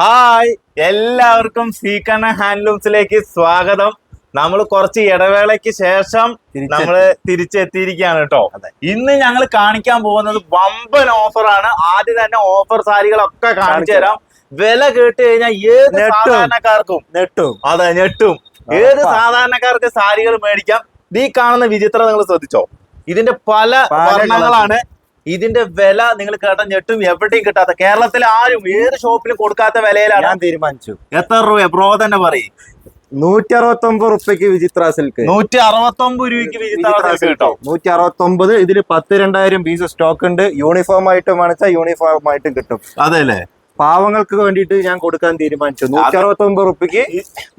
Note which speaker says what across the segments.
Speaker 1: Hi എല്ലാവർക്കും സീക്കണ്ണ ഹാൻഡ്ലൂംസിലേക്ക് സ്വാഗതം. നമ്മൾ കുറച്ച് ഇടവേളയ്ക്ക് ശേഷം നമ്മൾ തിരിച്ചെത്തിയിരിക്കുകയാണ് കേട്ടോ. ഇന്ന് ഞങ്ങൾ കാണിക്കാൻ പോകുന്നത് വമ്പൻ ഓഫറാണ്. ആദ്യം തന്നെ ഓഫർ സാരികളൊക്കെ കാണിച്ചു തരാം. വില കേട്ട് കഴിഞ്ഞാൽ ഏത് സാധാരണക്കാർക്കും
Speaker 2: നെട്ടും.
Speaker 1: അതെ ഞെട്ടും ഏത് സാധാരണക്കാർക്ക് സാരികൾ മേടിക്കാം? ഈ കാണുന്ന വിചിത്രം നിങ്ങൾ ശ്രദ്ധിച്ചോ? ഇതിന്റെ പല
Speaker 2: പല
Speaker 1: വർണങ്ങളാണ്. ഇതിന്റെ വില നിങ്ങൾ കേട്ട ഞെട്ടും എവിടെയും കിട്ടാത്ത കേരളത്തിലെ ആരും ഏത് ഷോപ്പിലും കൊടുക്കാത്ത വിലയിലാണ്.
Speaker 2: ഞാൻ തീരുമാനിച്ചു.
Speaker 1: എത്ര രൂപ ബ്രോ തന്നെ പറയും.
Speaker 2: നൂറ്റി അറുപത്തി ഒമ്പത് റുപ്യക്ക് വിചിത്ര സിൽക്ക്
Speaker 1: നൂറ്റി അറുപത്തി ഒമ്പത് രൂപയ്ക്ക് വിചിത്ര കേട്ടോ
Speaker 2: നൂറ്റി അറുപത്തി ഒമ്പത് ഇതിൽ പത്ത് രണ്ടായിരം പീസ് സ്റ്റോക്ക് ഉണ്ട്. യൂണിഫോം ആയിട്ടും വേണിച്ചാൽ യൂണിഫോം ആയിട്ടും കിട്ടും.
Speaker 1: അതെ അല്ലേ
Speaker 2: പാവങ്ങൾക്ക് വേണ്ടിയിട്ട് ഞാൻ കൊടുക്കാൻ തീരുമാനിച്ചു. നൂറ്റി അറുപത്തി ഒമ്പത് റുപ്യക്ക്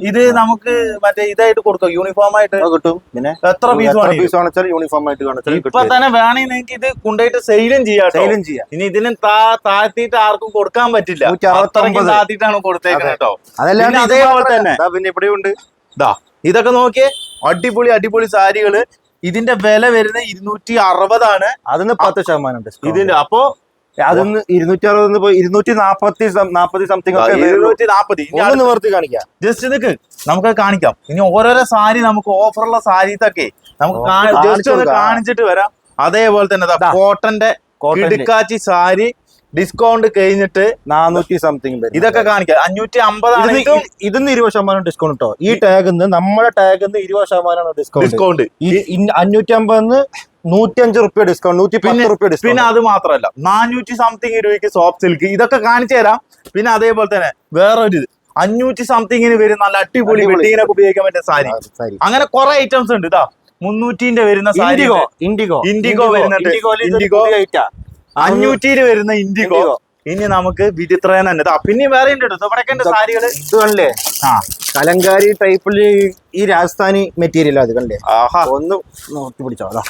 Speaker 1: ഇത് നമുക്ക് മറ്റേ ഇതായിട്ട് കൊടുക്കാം. യൂണിഫോം ആയിട്ട്
Speaker 2: കിട്ടും. പിന്നെ
Speaker 1: എത്ര പീസ്
Speaker 2: പീസ് കാണിച്ചാൽ യൂണിഫോം ആയിട്ട് കാണിച്ചാൽ
Speaker 1: ഇപ്പൊ തന്നെ വേണമെങ്കിൽ നിങ്ങൾക്ക് ഇത് കൊണ്ടുപോയിട്ട് സെയിലും ചെയ്യാം.
Speaker 2: സെയിലും ചെയ്യാം.
Speaker 1: ഇനി ഇതിന് താഴ്ത്തിയിട്ട് ആർക്കും കൊടുക്കാൻ പറ്റില്ല.
Speaker 2: 169.
Speaker 1: അത്രയ്ക്കും താഴ്ത്തിയിട്ടാണ് കൊടുത്തേക്കുന്നത് കേട്ടോ.
Speaker 2: അതല്ലാണ്ട്
Speaker 1: പിന്നെ
Speaker 2: ഇത്
Speaker 1: തന്നെ.
Speaker 2: പിന്നെ ഇവിടെ ഉണ്ട്.
Speaker 1: ദാ ഇതൊക്കെ നോക്കിയേ. അടിപൊളി അടിപൊളി സാരികൾ. ഇതിന്റെ വില വരുന്നത് ഇരുന്നൂറ്റി അറുപതാണ്.
Speaker 2: അതിന് പത്ത് ശതമാനം
Speaker 1: ഇതിന്റെ അപ്പോ
Speaker 2: അതിന്ന് ഇരുന്നൂറ്റി അറുപത് പോയി ഇരുന്നൂറ്റി നാപ്പത്തി നാപ്പത്തി സംതിങ്.
Speaker 1: ഇരുന്നൂറ്റി
Speaker 2: ഒന്ന് നിവർത്തി കാണിക്കാം.
Speaker 1: ജസ്റ്റ് നിക്ക്. നമുക്ക് കാണിക്കാം. ഇനി ഓരോരോ സാരി നമുക്ക് ഓഫറുള്ള സാരീത്തൊക്കെ നമുക്ക് ജസ്റ്റ് ഒന്ന് കാണിച്ചിട്ട് വരാം. അതേപോലെ തന്നെ. കോട്ടന്റെ. കൊടുക്കാച്ചി സാരി ഡിസ്കൗണ്ട് കഴിഞ്ഞിട്ട്
Speaker 2: നാനൂറ്റി സംതിങ് വരും
Speaker 1: ഇതൊക്കെ കാണിക്കാം. അഞ്ഞൂറ്റി അമ്പതാണ്
Speaker 2: ഇതിന്
Speaker 1: ഇതും
Speaker 2: ഇതിന്ന് ഇരുപത് ശതമാനം ഡിസ്കൗണ്ട് കേട്ടോ ഈ ടാഗിന്ന് നമ്മുടെ ടാഗിന്ന് ഇരുപത് ശതമാനമാണ് ഡിസ്കൗണ്ട്
Speaker 1: ഡിസ്കൗണ്ട്
Speaker 2: അഞ്ഞൂറ്റി അമ്പതിന്ന് നൂറ്റിയഞ്ച് റുപ്യ ഡിസ്കൗണ്ട് നൂറ്റി പത്ത് റുപ്യ
Speaker 1: പിന്നെ അത് മാത്രമല്ല നാനൂറ്റി സംതിങ് രൂപയ്ക്ക് സോഫ്റ്റ് സിൽക്ക് ഇതൊക്കെ കാണിച്ചു തരാം. പിന്നെ അതേപോലെ തന്നെ വേറൊരു ഇത്. അഞ്ഞൂറ്റി സംതിങ്ങിന് വരും നല്ല അടിപൊളി വെട്ടിങ്ങിനൊക്കെ ഉപയോഗിക്കാൻ പറ്റിയ സാരി. അങ്ങനെ കുറെ ഐറ്റംസ് ഉണ്ട് ഇതാ മുന്നൂറ്റിന്റെ വരുന്ന സാരി
Speaker 2: ഇൻഡിഗോ ഇൻഡിഗോ
Speaker 1: ഇൻഡിഗോ വരുന്നുണ്ട്. ഇൻഡിഗോ. അഞ്ഞൂറ്റിയിൽ വരുന്ന ഇൻഡിഗോ. ഇനി നമുക്ക് വിചിത്രേന തന്നെ. പിന്നെ വേറെ ഉണ്ട് കേട്ടോ. ഇവിടെ ഉണ്ട് സാരികൾ.
Speaker 2: ഇത് കണ്ടേ
Speaker 1: ആ.
Speaker 2: കലങ്കാരി ടൈപ്പിൽ ഈ രാജസ്ഥാനി മെറ്റീരിയൽ അത് കണ്ടേ
Speaker 1: ആഹാ.
Speaker 2: ഒന്ന് നോക്കി പിടിച്ചോ അതാ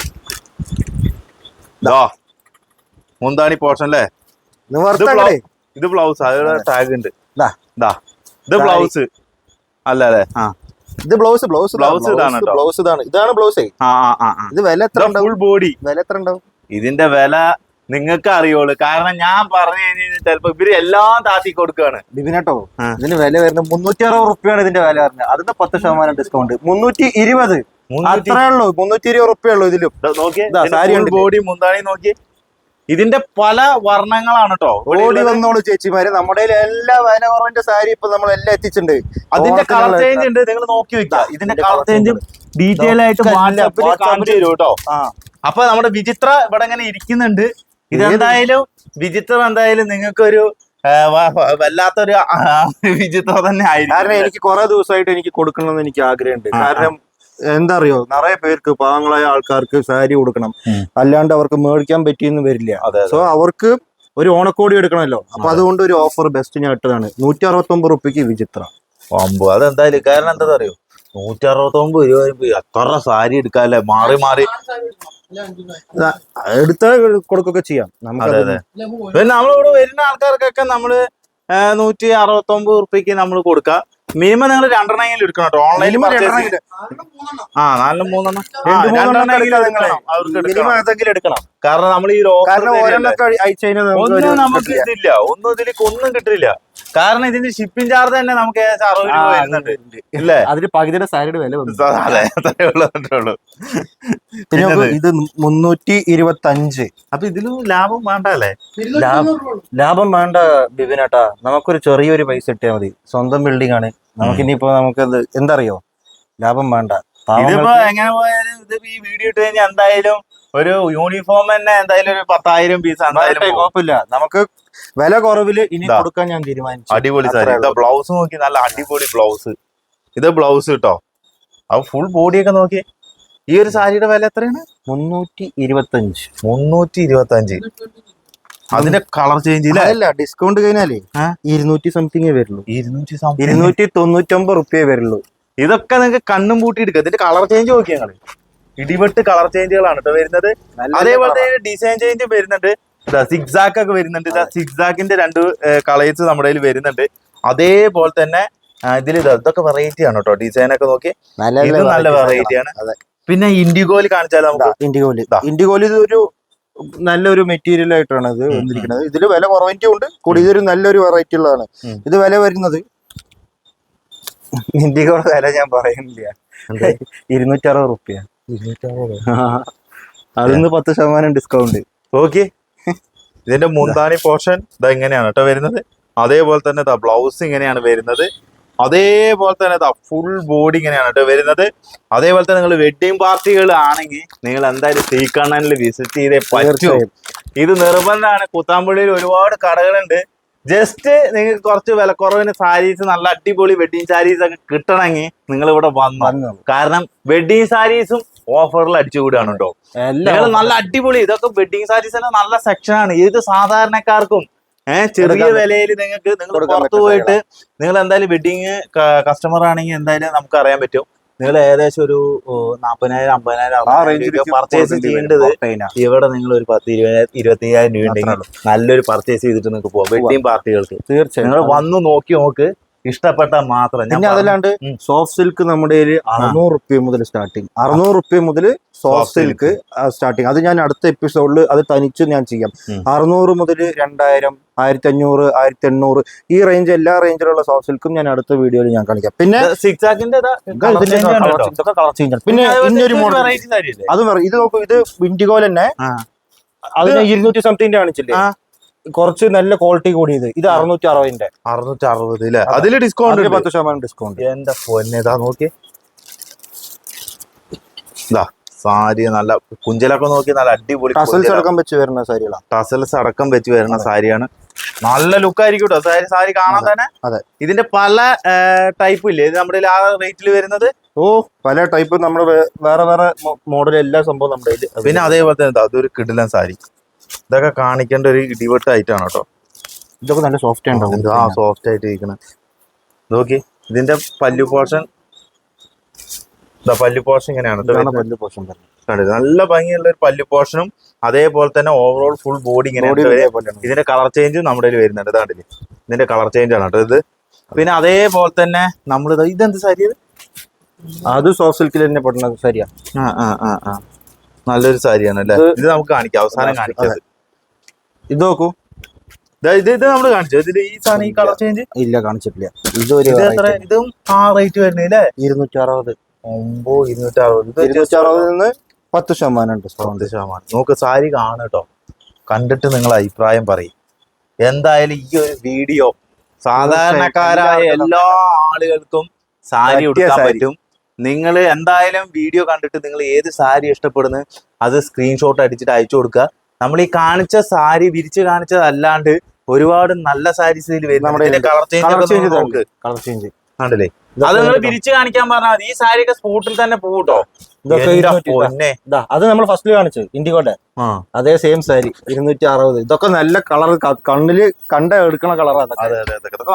Speaker 1: മുന്താണി പോർഷൻ അല്ലേ ഇത് ബ്ലൗസ് അതിവിടെ ടാഗ് ഉണ്ട്. ഇത് ബ്ലൗസ് അല്ല അല്ലേ? ആ.
Speaker 2: ഇത് ബ്ലൗസ് ബ്ലൗസ്
Speaker 1: ബ്ലൗസ് ഇതാണ്.
Speaker 2: ബ്ലൗസ് ഇതാണ്. ഇതാണ് ബ്ലൗസ് ഇത് വില എത്ര
Speaker 1: ഫുൾ ബോഡി
Speaker 2: വില എത്ര ഉണ്ടാവും?
Speaker 1: ഇതിന്റെ വില നിങ്ങൾക്ക് അറിയുള്ളൂ കാരണം ഞാൻ പറഞ്ഞു കഴിഞ്ഞാൽ ചിലപ്പോ ഇവർ എല്ലാം താത്തി കൊടുക്കുകയാണ്.
Speaker 2: ബിബിനട്ടോ. ഇതിന് വില വരുന്നത് മുന്നൂറ്റി അറുപത് റുപ്യാണ് ഇതിന്റെ വില വരുന്നത്. അതിന് പത്ത് ശതമാനം ഡിസ്കൗണ്ട് മുന്നൂറ്റി ഇരുപത് അത്രേ ഉള്ളൂ. മുന്നൂറ്റി ഇരുപത് റുപ്യ ഉള്ളൂ ഇതിലും.
Speaker 1: നോക്കിയേ? ബോഡി മുന്താണി നോക്കി ഇതിന്റെ പല വർണങ്ങളാണ് കേട്ടോ
Speaker 2: ഓടി വന്നോളൂ ചേച്ചിമാര്. നമ്മുടെ എല്ലാ വില കുറവിന്റെ സാരി ഇപ്പൊ നമ്മൾ എല്ലാം എത്തിച്ചിട്ടുണ്ട്.
Speaker 1: അതിന്റെ കളർ ചേഞ്ച് ഉണ്ട്. നിങ്ങൾ നോക്കി വെക്കുക ഇതിന്റെ കളർ ചേഞ്ച് ഡീറ്റെയിൽ ആയിട്ട്
Speaker 2: ഒക്കെ
Speaker 1: വാട്സാപ്പിൽ
Speaker 2: WhatsApp ൽ
Speaker 1: കാണിച്ചു തരും കേട്ടോ അപ്പൊ നമ്മുടെ വിചിത്ര ഇവിടെ ഇങ്ങനെ ഇരിക്കുന്നുണ്ട്. ഇതെന്തായാലും വിചിത്രം എന്തായാലും നിങ്ങൾക്കൊരു വല്ലാത്തൊരു വിചിത്രം തന്നെ
Speaker 2: ആയിരുന്നു
Speaker 1: കാരണം
Speaker 2: എനിക്ക് കുറെ ദിവസമായിട്ട് എനിക്ക് കൊടുക്കണമെന്ന് എനിക്ക് ആഗ്രഹമുണ്ട്. കാരണം എന്താ അറിയോ നിറയെ പേർക്ക് പാവങ്ങളായ ആൾക്കാർക്ക് സാരി കൊടുക്കണം. അല്ലാണ്ട് അവർക്ക് മേടിക്കാൻ പറ്റിയെന്ന് വരില്ല. സോ അവർക്ക് ഒരു ഓണക്കോടി എടുക്കണമല്ലോ. അപ്പൊ അതുകൊണ്ട് ഒരു ഓഫർ ബെസ്റ്റ് ഞാൻ ഇട്ടതാണ്. നൂറ്റി അറുപത്തി ഒമ്പത് റുപ്യക്ക് വിചിത്രം.
Speaker 1: അതെന്തായാലും കാരണം എന്താ അറിയോ നൂറ്റി അറുപത്തൊമ്പത് രൂപ വരുമ്പോ എത്ര സാരി എടുക്കാല്ലേ? മാറി മാറി.
Speaker 2: എടുത്ത കൊടുക്കൊക്കെ ചെയ്യാം. നമുക്ക്
Speaker 1: അതെ അതെ. പിന്നെ നമ്മളിവിടെ വരുന്ന ആൾക്കാർക്കൊക്കെ നമ്മൾ നൂറ്റി അറുപത്തൊമ്പത് ഉറുപ്പിക്ക് നമ്മൾ കൊടുക്കാം. മിനിമം നിങ്ങൾ രണ്ടെണ്ണെങ്കിലും എടുക്കണം കേട്ടോ. ഓൺലൈനിൽ ആ നാലും മൂന്നെണ്ണം. രണ്ടെണ്ണമെങ്കിലും. എടുക്കണം.
Speaker 2: മിനിമം അതെങ്കിലും എടുക്കണം.
Speaker 1: കാരണം നമ്മൾ ഈ ഒന്നും നമുക്ക് ഇതില്ല. ഒന്നും ഇതിലേക്ക് ഒന്നും കിട്ടില്ല. കാരണം ഇതിന്റെ ഷിപ്പിംഗ് ചാർജ് തന്നെ നമുക്ക് ഏകദേശം അറുപത്
Speaker 2: ആ,
Speaker 1: രൂപ വരുന്നുണ്ട് ഇല്ലേ?
Speaker 2: അതിന് പകുതിയുടെ സാലഡ് വില വന്നു.
Speaker 1: അതെ അത്രേ ഉള്ളൂ അത്രേ
Speaker 2: പിന്നെ ഇത് മുന്നൂറ്റി ഇരുപത്തി അഞ്ച്
Speaker 1: അപ്പൊ ഇതിലും ലാഭം വേണ്ട അല്ലേ?
Speaker 2: ലാഭം വേണ്ട ബിബിനേട്ടാ നമുക്കൊരു ചെറിയൊരു പൈസ കിട്ടിയാൽ മതി. സ്വന്തം ബിൽഡിംഗ് ആണ്. നമുക്ക് ഇനിയിപ്പോ നമുക്കത് എന്തറിയോ? ലാഭം വേണ്ട.
Speaker 1: ഇതിപ്പോ എങ്ങനെ പോയാലും ഇതിപ്പോ ഈ വീഡിയോ ഇട്ട് കഴിഞ്ഞാൽ എന്തായാലും ഒരു യൂണിഫോം തന്നെ എന്തായാലും ഒരു പത്തായിരം പീസ്
Speaker 2: കുഴപ്പമില്ല. നമുക്ക് വില കുറവിൽ ഇനി കൊടുക്കാൻ ഞാൻ തീരുമാനിച്ചു.
Speaker 1: അടിപൊളി ബ്ലൗസ് നോക്കി നല്ല അടിപൊളി ബ്ലൗസ് ഇത് ബ്ലൗസ് കിട്ടോ അപ്പൊ ഫുൾ ബോഡിയൊക്കെ നോക്കി. ഈ ഒരു സാരിയുടെ വില എത്രയാണ്?
Speaker 2: മുന്നൂറ്റി ഇരുപത്തി അഞ്ച്
Speaker 1: മുന്നൂറ്റി ഇരുപത്തി അഞ്ച് അതിന്റെ കളർ ചേഞ്ച് ഇല്ല
Speaker 2: അല്ല ഡിസ്കൗണ്ട് കഴിഞ്ഞാലേ? ഇരുന്നൂറ്റി സംതിങ് വരുള്ളൂ.
Speaker 1: ഇരുന്നൂറ്റി തൊണ്ണൂറ്റി
Speaker 2: ഇരുന്നൂറ്റി തൊണ്ണൂറ്റൊമ്പത് റുപ്യേ വരുള്ളൂ.
Speaker 1: ഇതൊക്കെ നിങ്ങൾക്ക് കണ്ണും പൂട്ടി എടുക്കുക ഇതിന്റെ കളർ ചേഞ്ച് നോക്കിയാൽ ഇടിവെട്ട് കളർ ചേഞ്ചുകളാണ് കേട്ടോ വരുന്നത്. അതേപോലെ ഡിസൈൻ ചേഞ്ച് വരുന്നുണ്ട്. സിക്സാക്ക് ഒക്കെ വരുന്നുണ്ട്. സിക്സാക്കിന്റെ രണ്ട് കളേഴ്സ് നമ്മുടെ കയ്യിൽ വരുന്നുണ്ട്. അതേപോലെ തന്നെ ഇതിൽ ഇതൊക്കെ വെറൈറ്റി ആണ് കേട്ടോ ഡിസൈൻ ഒക്കെ നോക്കി.
Speaker 2: നല്ല
Speaker 1: ഇത് നല്ല വെറൈറ്റി ആണ്. പിന്നെ ഇൻഡിഗോയിൽ കാണിച്ചാലോ നമുക്ക്?
Speaker 2: ഇൻഡിഗോൽ
Speaker 1: ദാ.
Speaker 2: ഇൻഡിഗോൽ ഇത് നല്ലൊരു മെറ്റീരിയൽ ആയിട്ടാണ് ഇത് വന്നിരിക്കുന്നത്. ഇതിൽ വില കുറവിന്റെ ഉണ്ട്. കൂടി ഇതൊരു നല്ലൊരു വെറൈറ്റി ഉള്ളതാണ്. ഇത് വില വരുന്നത്? ഇൻഡിഗോയുടെ വില ഞാൻ പറയുന്നില്ല. ഇരുന്നൂറ്റി അറുപത് റുപ്യ. അതിന്ന് പത്ത് ശതമാനം ഡിസ്കൗണ്ട്
Speaker 1: ഓക്കെ ഇതിന്റെ മുന്താനി പോർഷൻ ഇതാ ഇങ്ങനെയാണ് കേട്ടോ വരുന്നത്. അതേപോലെ തന്നെ ഇതാ ബ്ലൗസ് ഇങ്ങനെയാണ് വരുന്നത്. അതേപോലെ തന്നെ ഇതാ ഫുൾ ബോഡി ഇങ്ങനെയാണ് കേട്ടോ വരുന്നത്. അതേപോലെ തന്നെ നിങ്ങൾ വെഡിങ് പാർട്ടികൾ ആണെങ്കിൽ നിങ്ങൾ എന്തായാലും സീക്കണ്ണനിൽ വിസിറ്റ് ചെയ്തേ പറ്റൂ. ഇത് നിർബന്ധമാണ്. കുത്താമ്പള്ളിയിൽ ഒരുപാട് കടകളുണ്ട്. ജസ്റ്റ് നിങ്ങൾക്ക് കുറച്ച് വിലക്കുറവിന് സാരീസ് നല്ല അടിപൊളി വെഡ്ഡിങ് സാരീസ് ഒക്കെ കിട്ടണമെങ്കിൽ നിങ്ങൾ ഇവിടെ വന്നു.
Speaker 2: വന്നു.
Speaker 1: കാരണം വെഡ്ഡിങ് സാരീസും ഓഫറിൽ അടിച്ചുകൂടാണ് കേട്ടോ നല്ല അടിപൊളി ഇതൊക്കെ വെഡിങ് സാരീസ് എല്ലാം നല്ല സെക്ഷൻ ആണ്. ഏത് സാധാരണക്കാർക്കും ഏഹ് ചെറിയ വിലയിൽ നിങ്ങൾക്ക് നിങ്ങൾ പുറത്തു പോയിട്ട് നിങ്ങൾ എന്തായാലും വെഡിങ് കസ്റ്റമർ ആണെങ്കിൽ എന്തായാലും നമുക്ക് അറിയാൻ പറ്റും. നിങ്ങൾ ഏകദേശം ഒരു നാപ്പതിനായിരം അമ്പതിനായിരം പർച്ചേസ് ചെയ്യേണ്ടത് ഇവിടെ നിങ്ങൾ ഒരു പത്ത് ഇരുപതിനായിരം ഇരുപത്തിയ്യായിരം രൂപ ഉണ്ടെങ്കിൽ നല്ലൊരു പർച്ചേസ് ചെയ്തിട്ട് നിങ്ങൾക്ക് പോവാം. വെഡിങ് പാർട്ടികൾക്ക്
Speaker 2: തീർച്ചയായും.
Speaker 1: നിങ്ങൾ വന്ന് നോക്കി നോക്ക്. ഇഷ്ടപ്പെട്ട മാത്രം.
Speaker 2: പിന്നെ അതല്ലാണ്ട് സോഫ്റ്റ് സിൽക്ക് നമ്മുടെ അറുന്നൂറ് റുപ്യ മുതൽ സ്റ്റാർട്ടിങ് അറുന്നൂറ് റുപ്യ മുതൽ സോഫ്റ്റ് സിൽക്ക് സ്റ്റാർട്ടിങ് അത് ഞാൻ അടുത്ത എപ്പിസോഡിൽ അത് തനിച്ച് ഞാൻ ചെയ്യാം. അറുന്നൂറ് മുതൽ രണ്ടായിരം ആയിരത്തി അഞ്ഞൂറ് ആയിരത്തി എണ്ണൂറ് ഈ റേഞ്ച് എല്ലാ റേഞ്ചിലുള്ള സോഫ്റ്റ് സിൽക്കും ഞാൻ അടുത്ത വീഡിയോയിൽ ഞാൻ കാണിക്കാം. പിന്നെ പിന്നെ ഇന്നൊരു മോഡൽ അത് ഇത് നോക്കൂ ഇത് വിൻഡിഗോ തന്നെ. അതിന് ഇരുന്നൂറ്റി സംതിങ് കാണിച്ചില്ലേ. കുറച്ച് നല്ല ക്വാളിറ്റി കൂടിയത്. ഇത് അറുന്നൂറ്റി അറുപതിന്റെ
Speaker 1: അറുന്നൂറ്റി അറുപത് അല്ലേ അതിൽ ഡിസ്കൗണ്ട്
Speaker 2: പത്ത് ശതമാനം ഡിസ്കൗണ്ട്
Speaker 1: എന്റെ പൊന്നേതാ നോക്കി ഇതാ സാരി നല്ല കുഞ്ചലൊക്കെ നോക്കി നല്ല അടിപൊളി
Speaker 2: ടസൽസ് അടക്കം വെച്ച് വരുന്ന സാരികളാണ്
Speaker 1: ടസൽസ് അടക്കം വെച്ച് വരുന്ന സാരിയാണ്. നല്ല ലുക്ക് ആയിരിക്കും കേട്ടോ സാരി സാരി കാണാൻ തന്നെ.
Speaker 2: അതെ.
Speaker 1: ഇതിന്റെ പല ടൈപ്പ് ഇല്ലേ? ഇത് നമ്മുടെ ആ റേറ്റിൽ വരുന്നത്.
Speaker 2: ഓ പല ടൈപ്പ് നമ്മുടെ വേറെ വേറെ മോഡൽ എല്ലാ സംഭവം നമ്മുടെ
Speaker 1: പിന്നെ അതേപോലെ തന്നെ അതൊരു കിടിലൻ സാരി. ഇതൊക്കെ കാണിക്കേണ്ട ഒരു ഇടിവെട്ട് ആയിട്ടാണ് കേട്ടോ.
Speaker 2: ഇതൊക്കെ നല്ല സോഫ്റ്റ് ഉണ്ടാവും
Speaker 1: ആ സോഫ്റ്റ് ആയിട്ട് ഇരിക്കണ നോക്കി. ഇതിന്റെ പല്ലു പോർഷൻ ഇതാ പല്ലു പോർഷൻ ഇങ്ങനെയാണ്
Speaker 2: പല്ലു
Speaker 1: പോർഷൻ? നല്ല ഭംഗിയുള്ള ഒരു പല്ലു പോർഷനും അതേപോലെ തന്നെ ഓവറോൾ ഫുൾ ബോഡി ഇങ്ങനെ ഇതിന്റെ കളർ ചേഞ്ചും നമ്മുടെ കയ്യിൽ വരുന്നുണ്ട്. ഇതാണ്ടില്ലേ ഇതിന്റെ കളർ ചേഞ്ച് ആണ് കേട്ടോ ഇത്. പിന്നെ അതേപോലെ തന്നെ നമ്മൾ ഇതെന്ത് സാരിയത്
Speaker 2: അത് സോഫ്റ്റ് സിൽക്കിൽ തന്നെ പെട്ടെന്ന് ശരിയാ
Speaker 1: ആ ആ ആ ആ. നല്ലൊരു സാരിയാണ് അല്ലേ
Speaker 2: ഇത്
Speaker 1: നമുക്ക് കാണിക്കാം അവസാനം കാണിക്കാം.
Speaker 2: ഇത് നോക്കൂ.
Speaker 1: ഇത് ഇത് നമ്മൾ കാണിച്ചു? ഇതിൽ ഈ സാധനം ഈ കളർ ചേഞ്ച്
Speaker 2: ഇല്ല കാണിച്ചിട്ടില്ല. ഇത് ഒരു
Speaker 1: ഇത് എത്ര? ഇതും ആ റേറ്റ് വരുന്നില്ലേ
Speaker 2: ഇരുന്നൂറ്റി അറുപത്
Speaker 1: ഒമ്പോ ഇരുന്നൂറ്റി അറുപത് ഇത്
Speaker 2: ഇരുന്നൂറ്റി അറുപതിൽ നിന്ന് പത്ത് ശതമാനം ഉണ്ട്
Speaker 1: പത്ത് ശതമാനം. നോക്ക് സാരി കാണും കേട്ടോ. കണ്ടിട്ട് നിങ്ങൾ അഭിപ്രായം പറയും. എന്തായാലും ഈ ഒരു വീഡിയോ സാധാരണക്കാരായ എല്ലാ ആളുകൾക്കും സാരി ഉടുക്കാൻ പറ്റും. നിങ്ങൾ എന്തായാലും വീഡിയോ കണ്ടിട്ട് നിങ്ങൾ ഏത് സാരി ഇഷ്ടപ്പെടുന്നു അത് സ്ക്രീൻഷോട്ട് അടിച്ചിട്ട് അയച്ചു കൊടുക്കുക. നമ്മൾ ഈ കാണിച്ച സാരി വിരിച്ച് കാണിച്ചതല്ലാണ്ട് ഒരുപാട് നല്ല സാരീസ് ഇതിൽ വരുന്നുണ്ട്. കളർ ചേഞ്ച് അത് നിങ്ങൾ വിരിച്ച് കാണിക്കാൻ പറഞ്ഞാൽ മതി. ഈ സാരിയൊക്കെ സ്പോട്ടിൽ തന്നെ പോകട്ടോ
Speaker 2: അത് നമ്മൾ ഫസ്റ്റിൽ കാണിച്ചത്
Speaker 1: ഇന്ത്യക്കോട്ടെ
Speaker 2: അതേ സെയിം സാരി ഇരുന്നൂറ്റി അറുപത്. ഇതൊക്കെ നല്ല കളർ കണ്ണിൽ കണ്ട എടുക്കണ കളറാണ്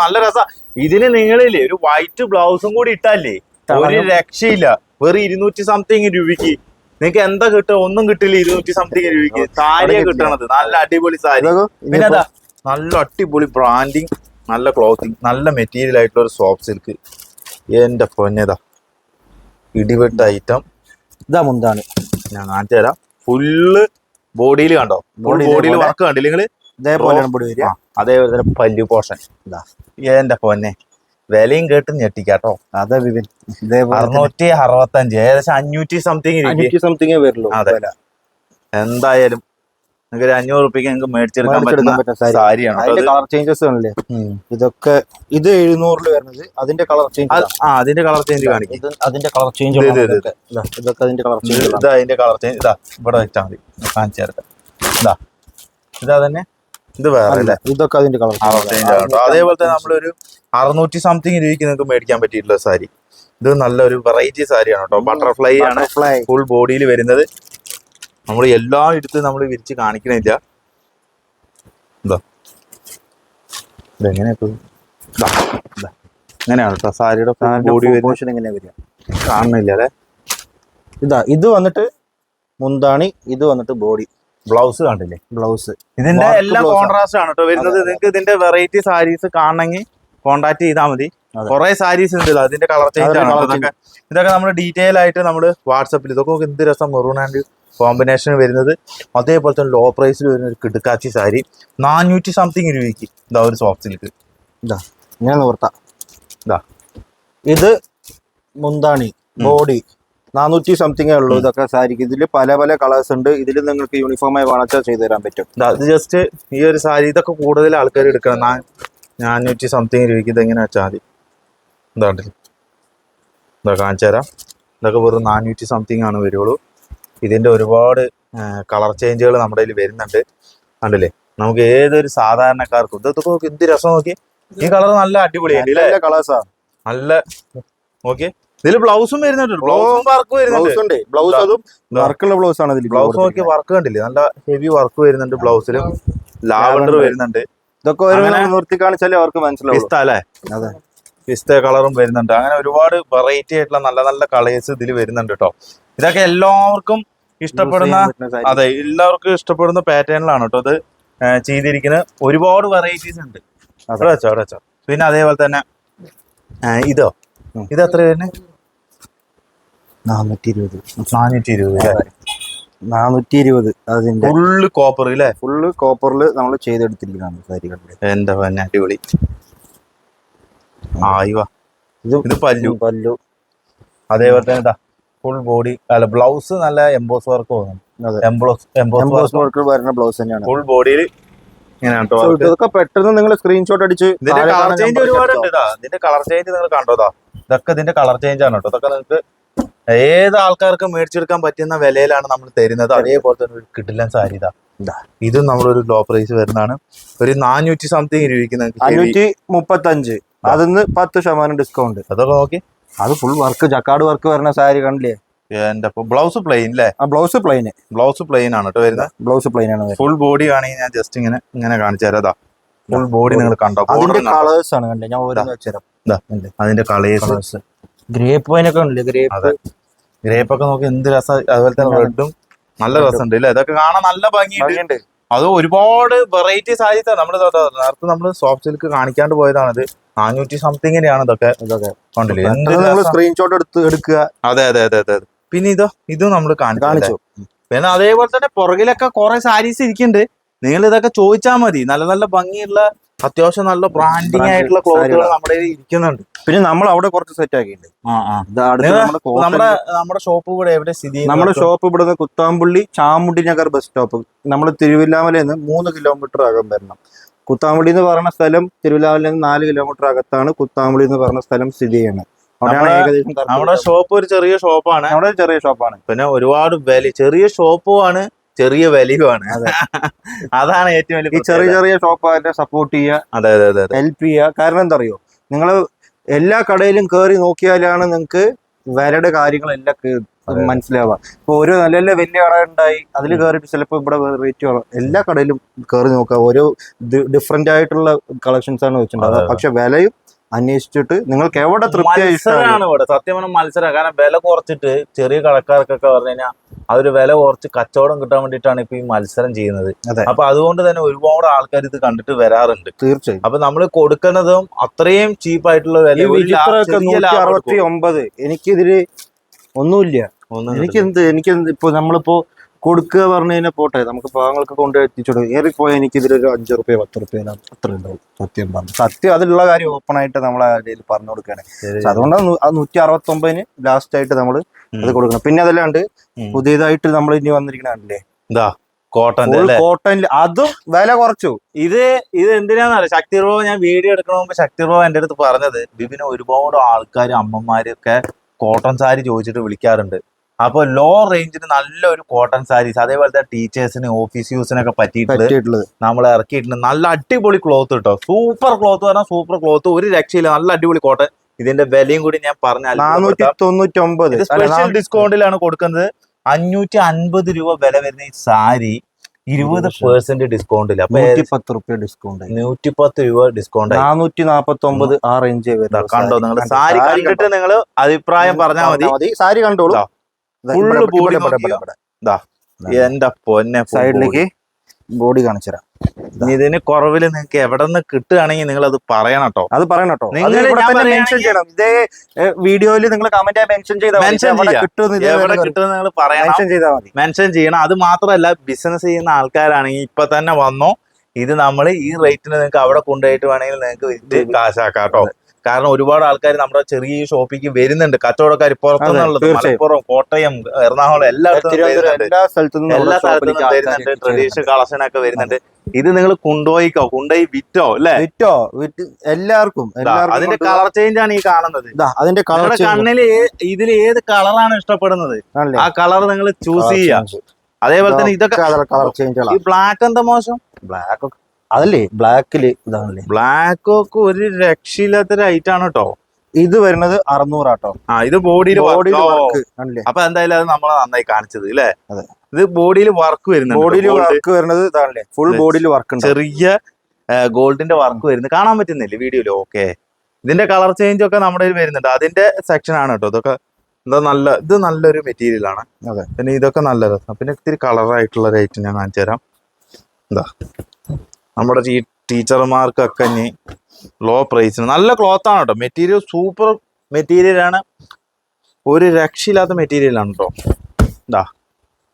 Speaker 1: നല്ല രസാ. ഇതിന് നിങ്ങളില്ലേ ഒരു വൈറ്റ് ബ്ലൗസും കൂടി ഇട്ടാലേ ഒരു. രക്ഷയില്ല. വെറും ഇരുന്നൂറ്റി സംതിങ് രൂപയ്ക്ക്. നിങ്ങക്ക് എന്താ കിട്ടുക? ഒന്നും കിട്ടില്ല ഇരുന്നൂറ്റി സംതിങ് രൂപയ്ക്ക്. സാരിയാ. കിട്ടണത്. നല്ല അടിപൊളി സാരി. പിന്നെ അതാ നല്ല അടിപൊളി ബ്രാൻഡിങ് നല്ല ക്ലോത്തിങ് നല്ല മെറ്റീരിയൽ ആയിട്ടുള്ള ഒരു സോഫ്റ്റ് സിൽക്ക് എന്റെ പൊന്നേതാ ഇടിവെട്ട ഐറ്റം
Speaker 2: ഇതാ മുന്താണ്.
Speaker 1: ഞാൻ കാണിച്ചു തരാം. ഫുള്ള് ബോഡിയിൽ കണ്ടോ? ബോഡിയിൽ. വർക്ക് കണ്ടില്ല നിങ്ങൾ?
Speaker 2: ഇതേപോലെയാണ് പൊടി വരിക.
Speaker 1: ആ, അതേപോലെ തന്നെ പല്ലു പോർഷൻ ഇതാ എന്റെ പൊന്നെ. വിലയും കേട്ട് ഞെട്ടിക്കാട്ടോ.
Speaker 2: അതെ വിപിൻ ഇതേപോലെ
Speaker 1: അറുപത്തി അഞ്ച് ഏകദേശം അഞ്ഞൂറ്റി സംതിങ്
Speaker 2: സംതിങ് വരുള്ളൂ
Speaker 1: അതെ. എന്തായാലും നിങ്ങൾക്ക് ഒരു അഞ്ഞൂറ് റുപ്യക്ക് നിങ്ങൾക്ക് മേടിച്ചെടുക്കാൻ പറ്റുന്ന സാരിയാണ്?
Speaker 2: അതിന്റെ കളർ ചേഞ്ചസ് ആണല്ലേ ഇതൊക്കെ ഇത് എഴുന്നൂറിൽ വരുന്നത് അതിന്റെ കളർ ചേഞ്ച്
Speaker 1: ആ. അതിന്റെ കളർ ചേഞ്ച് കാണിക്കും.
Speaker 2: ഇത് അതിന്റെ കളർ ചേഞ്ച്
Speaker 1: ഇത് ഇത് ഇത്.
Speaker 2: ഇതൊക്കെ അതിന്റെ കളർ ചേഞ്ച്
Speaker 1: ഇതാ അതിന്റെ കളർ ചേഞ്ച് ഇതാ ഇവിടെ വെച്ചാൽ മതി. കാണിച്ചു തരട്ടെ ഇതാ. ഇതാ തന്നെ ഇത് വേറെ
Speaker 2: ഇതൊക്കെ അതിന്റെ കളർ
Speaker 1: അതേപോലെ തന്നെ നമ്മളൊരു അറുന്നൂറ്റി സംതിങ് രൂപയ്ക്ക് നിങ്ങൾക്ക് മേടിക്കാൻ പറ്റിയിട്ടുള്ള സാരി. ഇത് നല്ലൊരു വെറൈറ്റി സാരിയാണ് കേട്ടോ. ബട്ടർഫ്ലൈ ആണ്. ഫുൾ ബോഡിയിൽ വരുന്നത്. നമ്മൾ എല്ലാം എടുത്ത് നമ്മൾ വിരിച്ച് കാണിക്കണില്ല. എന്താ ഇതെങ്ങനെ ഇങ്ങനെയാണ് കേട്ടോ. സാരിയുടെ ബോഡി വരുന്നത്.
Speaker 2: പോർഷൻ എങ്ങനെയാ വരിക.
Speaker 1: കാണുന്നില്ല അല്ലെ?
Speaker 2: ഇതാ ഇത് വന്നിട്ട് മുന്താണി ഇത് വന്നിട്ട് ബോഡി.
Speaker 1: ബ്ലൗസ് കണ്ടില്ലേ?
Speaker 2: ബ്ലൗസ്.
Speaker 1: ഇതിന്റെ എല്ലാ കോൺട്രാസ്റ്റ് ആണ് കേട്ടോ വരുന്നത്. നിങ്ങൾക്ക് ഇതിന്റെ വെറൈറ്റി സാരീസ് കാണണമെങ്കിൽ കോൺടാക്ട് ചെയ്താൽ മതി. കുറെ സാരീസ് ഉണ്ട്. അതിന്റെ കളർ ചേഞ്ച് ആണ്. ഇതൊക്കെ ഇതൊക്കെ നമ്മൾ ഡീറ്റെയിൽ ആയിട്ട് നമ്മൾ വാട്സപ്പിൽ ഇതൊക്കെ എന്ത് രസം. മെറൂൺ ആൻഡ് കോമ്പിനേഷൻ വരുന്നത്. അതേപോലെ തന്നെ ലോ പ്രൈസിൽ വരുന്ന ഒരു കിടുക്കാച്ചി സാരി. നാനൂറ്റി സംതിങ് രൂപയ്ക്ക്. ഇതാ ഒരു സോഫ്റ്റ് സിൽക്ക്
Speaker 2: ഇതാ ഇങ്ങനെ നിർത്താം
Speaker 1: ഇതാ.
Speaker 2: ഇത് മുന്താണി ബോഡി. നാനൂറ്റി സംതിങ്ങേ ഉള്ളൂ. ഇതൊക്കെ സാരിക്ക്. ഇതിൽ പല പല കളേഴ്സ് ഉണ്ട്. ഇതിൽ നിങ്ങൾക്ക് യൂണിഫോമായി വാങ്ങിച്ചാൽ ചെയ്തു തരാൻ പറ്റും.
Speaker 1: അത് ജസ്റ്റ് ഈ ഒരു സാരി ഇതൊക്കെ കൂടുതൽ ആൾക്കാർ എടുക്കണം. നാനൂറ്റി സംതിങ് രൂപയ്ക്ക് ഇതെങ്ങനെ വെച്ചാൽ മതി. ഇതാണ്ട് ഇതാ കാണിച്ചു തരാം. ഇതൊക്കെ വെറും നാനൂറ്റി സംതിങ് ആണ് വരുള്ളൂ. ഇതിന്റെ ഒരുപാട് കളർ ചേഞ്ചുകൾ നമ്മുടെ കയ്യിൽ വരുന്നുണ്ട്. കണ്ടില്ലേ? നമുക്ക് ഏതൊരു സാധാരണക്കാർക്കും ഇതൊക്കെ നോക്കി എന്ത് രസം നോക്കി ഈ കളർ നല്ല അടിപൊളിയാണ്
Speaker 2: നല്ല കളേഴ്സാ
Speaker 1: നല്ല ഓക്കെ ഇതിൽ ബ്ലൗസും വരുന്നുണ്ട്. ബ്ലൗസും വർക്ക് വരുന്നുണ്ട്.
Speaker 2: ബ്ലൗസ് അതും വർക്കുള്ള ബ്ലൗസ് ആണ് ഇതിൽ
Speaker 1: ബ്ലൗസ് നോക്കി വർക്ക് കണ്ടില്ലേ? നല്ല ഹെവി വർക്ക് വരുന്നുണ്ട് ബ്ലൗസിലും. ലാവണ്ടർ വരുന്നുണ്ട്.
Speaker 2: ഇതൊക്കെ ഒരു നിർത്തി കാണിച്ചാലേ അവർക്ക് മനസ്സിലാവും
Speaker 1: പിസ്ത അല്ലേ?
Speaker 2: അതെ.
Speaker 1: പിസ്ത കളറും വരുന്നുണ്ട്. അങ്ങനെ ഒരുപാട് വെറൈറ്റി ആയിട്ടുള്ള നല്ല നല്ല കളേഴ്സ് ഇതിൽ വരുന്നുണ്ട് കേട്ടോ ഇതൊക്കെ എല്ലാവർക്കും ഇഷ്ടപ്പെടുന്ന അതെ എല്ലാവർക്കും ഇഷ്ടപ്പെടുന്ന പാറ്റേണിലാണ് കേട്ടോ ഇത് ചെയ്തിരിക്കുന്ന ഒരുപാട് വെറൈറ്റീസ് ഉണ്ട്. അവിടെ വെച്ചോ അവിടെ വെച്ചോ. പിന്നെ അതേപോലെ തന്നെ ഇതോ. ഇത് എത്ര വരുന്നത്
Speaker 2: നാനൂറ്റി ഇരുപത്
Speaker 1: നാനൂറ്റി ഇരുപത്
Speaker 2: നാനൂറ്റി ഇരുപത് അതിന്റെ
Speaker 1: ഫുള്ള് കോപ്പർ അല്ലേ
Speaker 2: ഫുള്ള് കോപ്പറിൽ നമ്മൾ ചെയ്തെടുത്തിരിക്കുന്നതാണ് സാരികളിൽ
Speaker 1: എന്താ പിന്നെ അടിപൊളി. ആയിവാ
Speaker 2: ഇത്
Speaker 1: ഇത് പല്ലു.
Speaker 2: പല്ലു.
Speaker 1: അതേപോലെ തന്നെ ഇതാ ഫുൾ ബോഡി അല്ല ബ്ലൗസ് നല്ല എംബോസ് വർക്ക് തോന്നുന്നു എംബോസ് എംബോസ്
Speaker 2: വർക്ക് വരുന്ന ബ്ലൗസ് തന്നെയാണ്.
Speaker 1: ഫുൾ ബോഡിയിൽ
Speaker 2: ഇതൊക്കെ പെട്ടെന്ന് നിങ്ങൾ സ്ക്രീൻഷോട്ട് അടിച്ച്
Speaker 1: ഇതിന്റെ കളർ ചേഞ്ച്
Speaker 2: number ൽ
Speaker 1: ഒരുപാട്
Speaker 2: എടുത്തോ.
Speaker 1: ഉണ്ട് ഇതാ. ഇതിന്റെ കളർ ചേഞ്ച് നിങ്ങൾ കണ്ടോതാ ഇതൊക്കെ ഇതിന്റെ കളർ ചേഞ്ച് ആണ് കേട്ടോ. ഇതൊക്കെ നിങ്ങൾക്ക് ഏത് ആൾക്കാർക്കും മേടിച്ചെടുക്കാൻ പറ്റുന്ന വിലയിലാണ് നമ്മൾ തരുന്നത്. അതേപോലെ തന്നെ ഒരു കിട്ടില്ല സാരി ഇതാ.
Speaker 2: ഇതാ.
Speaker 1: നമ്മളൊരു ലോ പ്രൈസ് വരുന്നതാണ്. ഒരു നാനൂറ്റി സംതിങ് രൂപയ്ക്ക്
Speaker 2: അഞ്ഞൂറ്റി മുപ്പത്തഞ്ച്. അതിന്ന് പത്ത് ശതമാനം ഡിസ്കൗണ്ട്
Speaker 1: അതൊക്കെ നോക്കി.
Speaker 2: അത് ഫുൾ വർക്ക് ജക്കാട് വർക്ക് വരുന്ന സാരി കണ്ടില്ലേ?
Speaker 1: എന്റെ ബ്ലൗസ് പ്ലെയിൻ അല്ലേ
Speaker 2: ബ്ലൗസ് പ്ലെയിൻ
Speaker 1: ബ്ലൗസ് പ്ലെയിൻ ആണ് കേട്ടോ വരുന്നത്.
Speaker 2: ബ്ലൗസ് പ്ലെയിൻ ആണ്
Speaker 1: ഫുൾ ബോഡി ആണെങ്കിൽ ഞാൻ ജസ്റ്റ് ഇങ്ങനെ ഇങ്ങനെ കാണിച്ചു തരാം. ഫുൾ ബോഡി നിങ്ങൾ കണ്ടോ?
Speaker 2: കളേഴ്സ് ആണ് കണ്ടേ ഞാൻ ഓരോന്ന് വെച്ചുതരാം.
Speaker 1: അതിന്റെ കളേഴ്സ്
Speaker 2: ഗ്രേപ്പ് വൈനൊക്കെ ഉണ്ടല്ലേ ഗ്രേപ്പ്.
Speaker 1: ഗ്രേപ്പ് ഒക്കെ നോക്കി എന്ത് രസം. അതുപോലെ തന്നെ റെഡും നല്ല രസമുണ്ട് ഇല്ലേ ഇതൊക്കെ കാണാൻ നല്ല ഭംഗിയുണ്ട്. അത് ഒരുപാട് വെറൈറ്റി സാധ്യത നമ്മൾ നേരത്തെ നമ്മൾ സോഫ്റ്റ് സിൽക്ക് കാണിക്കാണ്ട് പോയതാണിത്. നാനൂറ്റി സംതിങ്ങിനെയാണ് ഇതൊക്കെ.
Speaker 2: ഇതൊക്കെ.
Speaker 1: കണ്ടില്ലേ?
Speaker 2: സ്ക്രീൻഷോട്ട് എടുത്ത് എടുക്കുക.
Speaker 1: അതെ അതെ അതെ അതെ. പിന്നെ ഇതോ ഇതും നമ്മൾ കാണിച്ചു പിന്നെ അതേപോലെ തന്നെ പുറകിലൊക്കെ കുറെ സാരീസ് ഇരിക്കുന്നുണ്ട്. നിങ്ങൾ ഇതൊക്കെ ചോദിച്ചാൽ മതി. നല്ല നല്ല ഭംഗിയുള്ള അത്യാവശ്യം നല്ല ബ്രാൻഡിങ് ആയിട്ടുള്ള ക്ലോത്തുകൾ. നമ്മുടെ ഇരിക്കുന്നുണ്ട്.
Speaker 2: പിന്നെ നമ്മൾ അവിടെ കുറച്ച് സെറ്റ് ആക്കിയിട്ടുണ്ട്. നമ്മുടെ
Speaker 1: നമ്മുടെ ഷോപ്പ് ഇവിടെ എവിടെ സ്ഥിതി?
Speaker 2: നമ്മുടെ ഷോപ്പ് ഇവിടുന്ന് കുത്താമ്പുള്ളി ചാമുണ്ടി നഗർ ബസ് സ്റ്റോപ്പ് നമ്മൾ തിരുവില്ലാമലയിൽ നിന്ന് മൂന്ന് കിലോമീറ്റർ അകം വരണം. കുത്താമ്പുള്ളി എന്ന് പറയുന്ന സ്ഥലം തിരുവില്ലാമലയിൽ നിന്ന് നാല് കിലോമീറ്റർ അകത്താണ് കുത്താമ്പുള്ളി എന്ന് പറയുന്ന സ്ഥലം സ്ഥിതി ചെയ്യുന്നത്.
Speaker 1: നമ്മുടെ-
Speaker 2: ഏകദേശം
Speaker 1: നമ്മുടെ ഷോപ്പ് ഒരു ചെറിയ ഷോപ്പാണ്
Speaker 2: നമ്മുടെ ചെറിയ ഷോപ്പാണ്
Speaker 1: പിന്നെ ഒരുപാട് വില. ചെറിയ ഷോപ്പും ആണ്. ചെറിയ വിലയുമാണ്
Speaker 2: അതെ.
Speaker 1: അതാണ് ഏറ്റവും വലിയ
Speaker 2: ഈ ചെറിയ. ചെറിയ ഷോപ്പുകാരെ സപ്പോർട്ട് ചെയ്യുക
Speaker 1: അതെ അതെ അതെ
Speaker 2: ഹെൽപ്പ് ചെയ്യുക. കാരണം എന്താ അറിയോ? നിങ്ങൾ എല്ലാ കടയിലും കയറി നോക്കിയാലാണ് നിങ്ങൾക്ക് വിലയുടെ കാര്യങ്ങളെല്ലാം മനസ്സിലാവുക. ഇപ്പൊ ഓരോ നല്ല നല്ല വലിയ കട ഉണ്ടായി അതിൽ കയറിയിട്ട് ചിലപ്പോൾ ഇവിടെ റേറ്റ് എല്ലാ കടയിലും കയറി നോക്കുക. ഓരോ ഡിഫറെന്റ് ആയിട്ടുള്ള കളക്ഷൻസ് ആണ് വെച്ചിട്ടുണ്ടാവുക. പക്ഷെ വിലയും അന്വേഷിച്ചിട്ട് നിങ്ങൾക്ക് എവിടെ
Speaker 1: മത്സരമാണ് ഇവിടെ. സത്യം പറഞ്ഞാൽ മത്സരം. കാരണം വില കുറച്ചിട്ട് ചെറിയ കടക്കാർക്കൊക്കെ പറഞ്ഞു കഴിഞ്ഞാൽ അവർ വില കുറച്ച് കച്ചവടം കിട്ടാൻ വേണ്ടിയിട്ടാണ് ഇപ്പൊ ഈ മത്സരം ചെയ്യുന്നത്. അപ്പൊ അതുകൊണ്ട് തന്നെ ഒരുപാട് ആൾക്കാർ ഇത് കണ്ടിട്ട് വരാറുണ്ട്.
Speaker 2: തീർച്ചയായും.
Speaker 1: അപ്പൊ നമ്മൾ കൊടുക്കുന്നതും അത്രയും ചീപ്പ് ആയിട്ടുള്ള വില
Speaker 2: അറുപത്തി ഒമ്പത് എനിക്കിതിൽ ഒന്നുമില്ല.
Speaker 1: ഒന്നും
Speaker 2: എനിക്ക് എന്ത് എനിക്ക് ഇപ്പൊ നമ്മളിപ്പോ കൊടുക്കുക പറഞ്ഞു കഴിഞ്ഞാൽ പോട്ടെ. നമുക്ക് പാവങ്ങൾക്ക് കൊണ്ട് എത്തിച്ചോട് ഏറിപ്പോയാൽ എനിക്ക് ഇതിലൊരു അഞ്ച് റുപ്യ പത്ത് റുപ്യ അത്ര ഉണ്ടാവും സത്യം പറഞ്ഞു. സത്യം അതിലുള്ള കാര്യം ഓപ്പൺ ആയിട്ട് നമ്മൾ അതിൽ പറഞ്ഞു കൊടുക്കുകയാണ്. അതുകൊണ്ട് അതുകൊണ്ടാണ് നൂറ്റി അറുപത്തി ഒമ്പതിന് ലാസ്റ്റ് ആയിട്ട് നമ്മൾ അത് കൊടുക്കണം. പിന്നെ അതല്ലാണ്ട്. പുതിയതായിട്ട് നമ്മൾ ഇനി വന്നിരിക്കണല്ലേ എന്താ
Speaker 1: അല്ലേ?
Speaker 2: കോട്ടണിൽ അതും വില കുറച്ചു.
Speaker 1: ഇത് ഇത് എന്തിനാന്നറിയ ശക്തി റോ ഞാൻ വീഡിയോ എടുക്കണ മുമ്പ് ശക്തി റോ എന്റെ അടുത്ത് പറഞ്ഞത് ബിബിന് ഒരുപാട് ആൾക്കാർ അമ്മമാരൊക്കെ കോട്ടൺ സാരി ചോദിച്ചിട്ട് വിളിക്കാറുണ്ട്. അപ്പൊ ലോ റേഞ്ചിന് നല്ലൊരു കോട്ടൺ സാരീസ് അതേപോലെ തന്നെ ടീച്ചേഴ്സിന് ഓഫീസ് യൂസിനൊക്കെ പറ്റിയിട്ട്
Speaker 2: പറ്റിയിട്ടുള്ളത്.
Speaker 1: നമ്മൾ ഇറക്കിയിട്ടുണ്ട്. നല്ല അടിപൊളി ക്ലോത്ത് കേട്ടോ സൂപ്പർ ക്ലോത്ത് പറഞ്ഞാൽ സൂപ്പർ ക്ലോത്ത് ഒരു രക്ഷയില്ല. നല്ല അടിപൊളി കോട്ടൺ ഇതിന്റെ വിലയും കൂടി ഞാൻ പറഞ്ഞ
Speaker 2: നാനൂറ്റി തൊണ്ണൂറ്റി ഒമ്പത്
Speaker 1: ഇത് സ്പെഷ്യൽ ഡിസ്കൗണ്ടിലാണ് കൊടുക്കുന്നത്. അഞ്ഞൂറ്റി അൻപത് രൂപ വില വരുന്ന ഈ സാരി ഇരുപത് പെർസെന്റ്
Speaker 2: നൂറ്റി പത്ത് റുപ്യ ഡിസ്കൗണ്ട്
Speaker 1: നൂറ്റി പത്ത് രൂപ ഡിസ്കൗണ്ട്
Speaker 2: നാനൂറ്റി നാപ്പത്തി ഒമ്പത് ആ റേഞ്ച്
Speaker 1: കണ്ടോ നിങ്ങൾ സാരി കണ്ടിട്ട് നിങ്ങൾ അഭിപ്രായം പറഞ്ഞാൽ മതി.
Speaker 2: സാരി കണ്ടോളൂ.
Speaker 1: ഇതാ,
Speaker 2: ഇവിടെ.
Speaker 1: എന്റെ പൊന്നെ
Speaker 2: സൈഡിലേക്ക് ബോഡി കാണിച്ചു തരാം.
Speaker 1: ഇതിന് കുറവിൽ നിങ്ങൾക്ക് എവിടെ നിന്ന് കിട്ടുകയാണെങ്കിൽ നിങ്ങൾ അത് പറയണം കേട്ടോ
Speaker 2: അത് പറയണം കേട്ടോ
Speaker 1: പറയുകയാണെങ്കിൽ-
Speaker 2: മെൻഷൻ ചെയ്യണം. ഇതേ വീഡിയോയിൽ നിങ്ങൾ കമന്റ് മെൻഷൻ ചെയ്താൽ
Speaker 1: നിങ്ങൾ
Speaker 2: മെൻഷൻ ചെയ്താൽ മതി.
Speaker 1: മെൻഷൻ ചെയ്യണം. അത് മാത്രമല്ല ബിസിനസ് ചെയ്യുന്ന ആൾക്കാരാണെങ്കിൽ ഇപ്പൊ തന്നെ വന്നോ. ഇത് നമ്മൾ ഈ റേറ്റിന് നിങ്ങൾക്ക് അവിടെ കൊണ്ടുപോയിട്ട് വേണമെങ്കിൽ നിങ്ങൾക്ക് വിറ്റ് കാശാക്കാം കേട്ടോ കാരണം ഒരുപാട് ആൾക്കാർ നമ്മുടെ ചെറിയ ഷോപ്പിക്ക് വരുന്നുണ്ട്. കച്ചവടക്കാർ പുറത്തുനിന്നുള്ളത്. മലപ്പുറം കോട്ടയം എറണാകുളം എല്ലായിടത്തും
Speaker 2: എല്ലാ സ്ഥലത്തു
Speaker 1: എല്ലാ സ്ഥലത്തും വരുന്നുണ്ട്. ട്രഡീഷണൽ കളക്ഷൻ ഒക്കെ വരുന്നുണ്ട്. ഇത് നിങ്ങൾ കൊണ്ടുപോയിക്കോ? കൊണ്ടുപോയി വിറ്റോ? അല്ലെ?
Speaker 2: വിറ്റോ? വിറ്റ് എല്ലാവർക്കും.
Speaker 1: അതിന്റെ കളർ ചേഞ്ച് ആണ് ഈ കാണുന്നത്.
Speaker 2: അതിന്റെ കളർ
Speaker 1: കണ്ണിൽ ഇതിൽ ഏത് കളറാണ് ഇഷ്ടപ്പെടുന്നത്? ആ കളർ നിങ്ങൾ ചൂസ് ചെയ്യുക. അതേപോലെ തന്നെ ഇതൊക്കെ
Speaker 2: കളർ ചേഞ്ച്
Speaker 1: ഈ ബ്ലാക്ക് എന്താ മോശം?
Speaker 2: ബ്ലാക്ക് അതല്ലേ? ബ്ലാക്കിൽ ഇതാണല്ലേ?
Speaker 1: ബ്ലാക്ക് ഒക്കെ ഒരു രക്ഷയില്ലാത്തൊരു ഐറ്റം ആണ് കേട്ടോ
Speaker 2: ഇത് വരുന്നത് അറുന്നൂറാട്ടോ.
Speaker 1: ആ ഇത് ബോഡിയിൽ
Speaker 2: ബോഡിയിൽ വർക്ക് ആണല്ലേ?
Speaker 1: അപ്പൊ എന്തായാലും അത് നമ്മളെ നന്നായി കാണിച്ചത് അല്ലേ
Speaker 2: അതെ.
Speaker 1: ഇത് ബോഡിയിൽ വർക്ക് വരുന്നത്
Speaker 2: ബോഡിയിൽ വർക്ക് വരുന്നത് ഇതാണല്ലേ? ഫുൾ ബോഡിയിൽ വർക്ക്
Speaker 1: ചെറിയ ഗോൾഡിന്റെ വർക്ക് വരുന്നത്. കാണാൻ പറ്റുന്നില്ലേ വീഡിയോയിൽ? ഓക്കെ ഇതിന്റെ കളർ ചേഞ്ച് ഒക്കെ നമ്മുടെ വരുന്നുണ്ട്. അതിന്റെ സെക്ഷൻ ആണ് കേട്ടോ. ഇതൊക്കെ എന്താ നല്ല ഇത് നല്ലൊരു മെറ്റീരിയൽ ആണ്.
Speaker 2: അതെ.
Speaker 1: പിന്നെ ഇതൊക്കെ നല്ല രസം. പിന്നെ ഇത്തിരി കളർ ആയിട്ടുള്ള റേറ്റ് ഞാൻ കാണിച്ചു തരാം എന്താ നമ്മുടെ ഈ ടീച്ചർമാർക്കൊക്കെ ഇനി ലോ പ്രൈസിന് നല്ല ക്ലോത്ത് ആണ് കേട്ടോ മെറ്റീരിയൽ സൂപ്പർ മെറ്റീരിയലാണ് ഒരു രക്ഷയില്ലാത്ത മെറ്റീരിയലാണ് കേട്ടോ എന്താ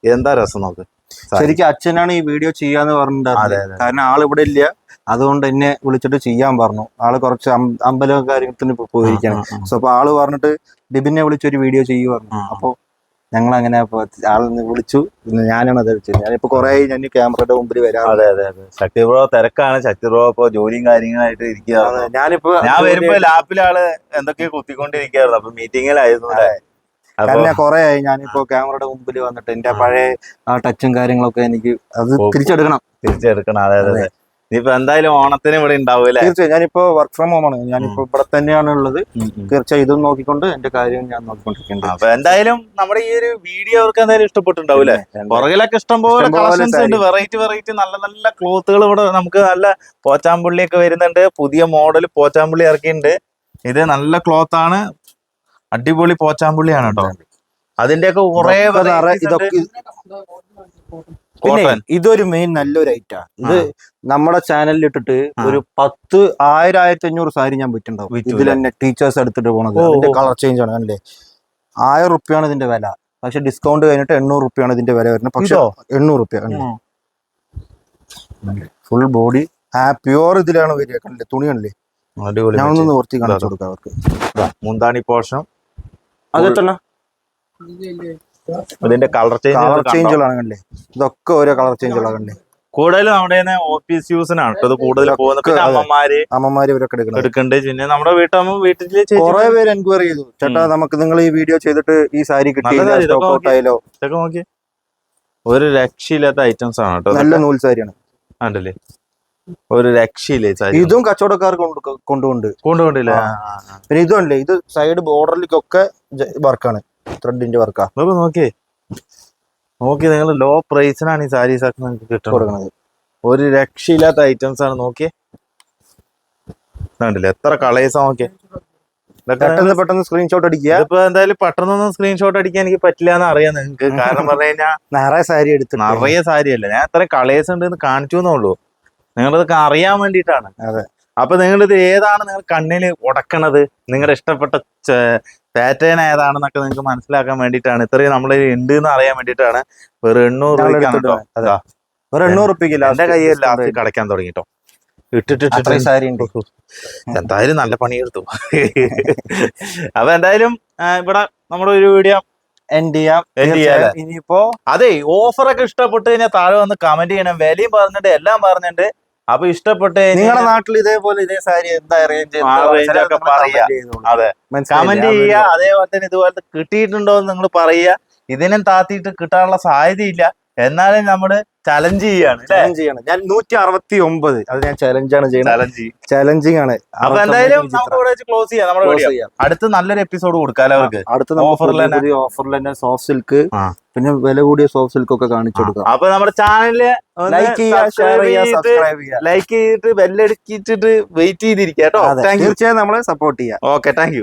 Speaker 1: എന്താ രസം നോക്ക്.
Speaker 2: ശരിക്കും അച്ഛനാണ് ഈ വീഡിയോ ചെയ്യാന്ന് പറഞ്ഞിട്ടുണ്ടായിരുന്നത്.
Speaker 1: അതെ.
Speaker 2: കാരണം ആളിവിടെ ഇല്ല. അതുകൊണ്ട് എന്നെ വിളിച്ചിട്ട് ചെയ്യാൻ പറഞ്ഞു. ആൾ കുറച്ച് അമ്പലം കാര്യത്തിന് പോയിരിക്കണം. സോ അപ്പൊ ആൾ പറഞ്ഞിട്ട് ഡിബിനെ വിളിച്ചൊരു വീഡിയോ ചെയ്യുവാ പറഞ്ഞു.
Speaker 1: ആ.
Speaker 2: ഞങ്ങൾ അങ്ങനെ ആളെ വിളിച്ചു. പിന്നെ ഞാനാണ് അത് വെച്ചത് ഞാനിപ്പോ കുറെ ഞാൻ ക്യാമറയുടെ മുമ്പിൽ വരാം
Speaker 1: അതെ അതെ അതെ. ശക്തി ബ്രോ തിരക്കാണ്. ശക്തി ബ്രോ ഇപ്പൊ ജോലിയും കാര്യങ്ങളായിട്ട് ഇരിക്കുകയാണ്.
Speaker 2: ഞാനിപ്പോ
Speaker 1: ഞാൻ വരുമ്പോ ലാപ്പിലാൾ കുത്തിക്കൊണ്ടിരിക്കുന്നു കുത്തിക്കൊണ്ടിരിക്കുകയായിരുന്നു. അപ്പൊ മീറ്റിംഗിലായിരുന്നു
Speaker 2: കാരണം കുറെ ആയി. ഞാനിപ്പോ ക്യാമറയുടെ മുമ്പിൽ വന്നിട്ട് എന്റെ പഴയ ആ ടച്ചും കാര്യങ്ങളൊക്കെ എനിക്ക് അത് തിരിച്ചെടുക്കണം.
Speaker 1: തിരിച്ചെടുക്കണം. അതെ. അതെ. ഇനിയിപ്പോ എന്തായാലും ഓണത്തിന് ഇവിടെ ഉണ്ടാവും അല്ലേ?
Speaker 2: തീർച്ചയായും. ഞാനിപ്പോ വർക്ക് ഫ്രം ഹോം ആണ്. ഞാനിപ്പോ ഇവിടെ തന്നെയാണ് ഉള്ളത്. തീർച്ചയായും ഇതും നോക്കിക്കൊണ്ട് എന്റെ കാര്യം ഞാൻ നോക്കിക്കൊണ്ടിരിക്കുന്നത്
Speaker 1: അപ്പൊ എന്തായാലും നമ്മുടെ ഈ ഒരു വീഡിയോ അവർക്ക് എന്തായാലും ഇഷ്ടപ്പെട്ടിട്ടുണ്ടാവും അല്ലേ? പുറകിലൊക്കെ ഇഷ്ടംപോലെ കളക്ഷൻസ് ഉണ്ട്. വെറൈറ്റി വെറൈറ്റി നല്ല നല്ല ക്ലോത്തുകൾ ഇവിടെ നമുക്ക് നല്ല പോച്ചാമ്പുള്ളി ഒക്കെ വരുന്നുണ്ട്. പുതിയ മോഡൽ പോച്ചാമ്പുള്ളി ഇറക്കിയിട്ടുണ്ട്. ഇത് നല്ല ക്ലോത്ത് ആണ്. അടിപൊളി പോച്ചാമ്പുള്ളിയാണ് കേട്ടോ. അതിന്റെ ഒക്കെ കുറെ
Speaker 2: ഇതൊക്കെ പിന്നെ ഇതൊരു മെയിൻ നല്ലൊരു ഐറ്റാ ഇത് നമ്മുടെ ചാനലിൽ ഇട്ടിട്ട് ഒരു പത്ത് ആയിരം ആയിരത്തി അഞ്ഞൂറ് സാരി ഞാൻ വിറ്റുണ്ടാവും
Speaker 1: വിറ്റു
Speaker 2: ഇതിൽ തന്നെ ടീച്ചേഴ്സ് എടുത്തിട്ട് പോണത്. അതിന്റെ കളർ ചേഞ്ച് ആണ് അല്ലേ ആയിരം റുപ്യാണ് ഇതിന്റെ വില. പക്ഷെ ഡിസ്കൗണ്ട് കഴിഞ്ഞിട്ട് എണ്ണൂറ് റുപ്യാണ് ഇതിന്റെ വില വരുന്നത്. പക്ഷെ? എണ്ണൂറ് റുപ്യ ഫുൾ ബോഡി ആ പ്യുവർ ഇതിലാണ് വരിക കണ്ടില്ലേ? തുണി കണ്ടില്ലേ?
Speaker 1: അടിപൊളി
Speaker 2: ഞാനൊന്ന്. നിവർത്തി കാണിച്ചു കൊടുക്കാം അവർക്ക്.
Speaker 1: മുന്താണി പോർഷൻ.
Speaker 2: അതെത്തണ
Speaker 1: ഇതിന്റെ കളർ ചേഞ്ച്
Speaker 2: കളർ
Speaker 1: ചേഞ്ച്
Speaker 2: ചേഞ്ചുകളാണ് കണ്ടേ ഇതൊക്കെ ഓരോ കളർ ചേഞ്ചുകളാണ് കണ്ടില്ലേ?
Speaker 1: കൂടുതൽ നമ്മുടെ ഓഫീസ് യൂസിനാണ് ഇത് കൂടുതൽ പോകുന്നത് പിന്നെ അമ്മമാര്
Speaker 2: അമ്മമാര് ഇവരൊക്കെ എടുക്കുന്നത്
Speaker 1: എടുക്കണ്ടേ. പിന്നെ നമ്മുടെ വീട്ടമ്മ വീട്ടിൽ
Speaker 2: കൊറേ പേര് എൻക്വയറി ചെയ്തു. ചേട്ടാ നമുക്ക് നിങ്ങൾ ഈ വീഡിയോ ചെയ്തിട്ട് ഈ സാരി
Speaker 1: കിട്ടിയോ ഇതൊക്കെ നോക്കി. ഒരു രക്ഷയില്ലാത്ത ഐറ്റംസ് ആണ് കേട്ടോ
Speaker 2: നല്ല നൂൽ സാരിയാണ്.
Speaker 1: ആണ്ടല്ലേ ഒരു രക്ഷയില്ലേ സാരി?
Speaker 2: ഇതും കച്ചവടക്കാർ കൊണ്ട് കൊണ്ടുകൊണ്ട്
Speaker 1: കൊണ്ടുകൊണ്ടില്ലേ.
Speaker 2: പിന്നെ ഇതും അല്ലേ ഇത് സൈഡ് ബോർഡറിലേക്കൊക്കെ വർക്കാണ് ത്രെഡിന്റെ വർക്കാ
Speaker 1: നോക്ക് നോക്കി നിങ്ങൾ ലോ പ്രൈസിനാണ് ഈ സാരീസ് ഒക്കെ നിങ്ങൾക്ക് കിട്ടുന്നത്
Speaker 2: കൊടുക്കുന്നത്
Speaker 1: ഒരു രക്ഷയില്ലാത്ത ഐറ്റംസ് ആണ് നോക്കി. കണ്ടില്ലേ? എത്ര കളേഴ്സാ നോക്കി.
Speaker 2: പെട്ടെന്ന് പെട്ടെന്ന് സ്ക്രീൻഷോട്ട് അടിക്കുക.
Speaker 1: ഇപ്പൊ എന്തായാലും പെട്ടെന്നൊന്നും സ്ക്രീൻഷോട്ട് അടിക്കാൻ എനിക്ക് പറ്റില്ല എന്ന് അറിയാം നിങ്ങൾക്ക്. കാരണം പറഞ്ഞു കഴിഞ്ഞാൽ
Speaker 2: നിറയെ സാരി എടുത്തു
Speaker 1: നിറയെ സാരി അല്ല. ഞാൻ എത്ര കളേഴ്സ് ഉണ്ട് എന്ന് കാണിച്ചു എന്നുള്ളൂ നിങ്ങളിതൊക്കെ അറിയാൻ വേണ്ടിയിട്ടാണ്.
Speaker 2: അതെ.
Speaker 1: അപ്പൊ നിങ്ങളിത് ഏതാണ് നിങ്ങൾ കണ്ണിന് ഉടക്കണത്? നിങ്ങളുടെ ഇഷ്ടപ്പെട്ട പാറ്റേൺ ഏതാണെന്നൊക്കെ നിങ്ങൾക്ക് മനസ്സിലാക്കാൻ വേണ്ടിയിട്ടാണ്. ഇത്രയും നമ്മൾ ഉണ്ട് എന്ന് അറിയാൻ വേണ്ടിയിട്ടാണ് വെറും എണ്ണൂറ്
Speaker 2: വേറെ എണ്ണൂറ്
Speaker 1: എന്റെ കയ്യിൽ ലാസ്റ്റ് കടക്കാൻ തുടങ്ങിട്ടോ. ഇട്ടിട്ടിട്ട്
Speaker 2: സാരി ഉണ്ട്
Speaker 1: എന്തായാലും നല്ല പണിയെടുത്തു. അപ്പൊ എന്തായാലും ഇവിടെ നമ്മുടെ ഒരു വീഡിയോ
Speaker 2: എൻഡ് ചെയ്യാം.
Speaker 1: End ചെയ്യാം
Speaker 2: ഇനിയിപ്പോ
Speaker 1: അതെ ഓഫറൊക്കെ ഒക്കെ ഇഷ്ടപ്പെട്ട് കഴിഞ്ഞാൽ താഴെ വന്ന് കമന്റ് ചെയ്യണം. വിലയും പറഞ്ഞിട്ട് എല്ലാം പറഞ്ഞിട്ട് അപ്പൊ ഇഷ്ടപ്പെട്ട്
Speaker 2: നിങ്ങളുടെ നാട്ടിൽ ഇതേപോലെ ഇതേ സാരി എന്താ
Speaker 1: പറയാ. അതെ. കമന്റ് ചെയ്യുക അതേപോലെ തന്നെ ഇതുപോലത്തെ കിട്ടിയിട്ടുണ്ടോ എന്ന് നിങ്ങൾ പറയുക. ഇതിനും താത്തിയിട്ട് കിട്ടാനുള്ള സാധ്യതയില്ല. എന്നാലും നമ്മൾ ചലഞ്ച് ചെയ്യാണ്
Speaker 2: ചലഞ്ച് ചെയ്യണം. ഞാൻ നൂറ്റി അറുപത്തി ഒമ്പത് അത് ഞാൻ ചലഞ്ച് ആണ് ചെയ്യുന്നത്.
Speaker 1: ചലഞ്ച്
Speaker 2: ചലഞ്ചിങ് ആണ്.
Speaker 1: അപ്പൊ എന്തായാലും ക്ലോസ് ചെയ്യാം നമ്മുടെ. അടുത്ത് നല്ലൊരു എപ്പിസോഡ് കൊടുക്കാം അവർക്ക്?
Speaker 2: അടുത്ത ഓഫറിൽ
Speaker 1: തന്നെ.
Speaker 2: ഓഫറിൽ തന്നെ സോഫ്റ്റ് സിൽക്ക് പിന്നെ വില കൂടിയ സോഫ്റ്റ് സിൽക്ക് ഒക്കെ കാണിച്ചു കൊടുക്കാം.
Speaker 1: അപ്പൊ നമ്മുടെ ചാനലിൽ
Speaker 2: ലൈക്ക് ചെയ്യുക
Speaker 1: ലൈക്ക് ചെയ്തിട്ട് ബെല്ലടിച്ചിട്ട് വെയിറ്റ് ചെയ്തിരിക്കാം കേട്ടോ.
Speaker 2: തീർച്ചയായും നമ്മളെ സപ്പോർട്ട് ചെയ്യാം.
Speaker 1: Okay thank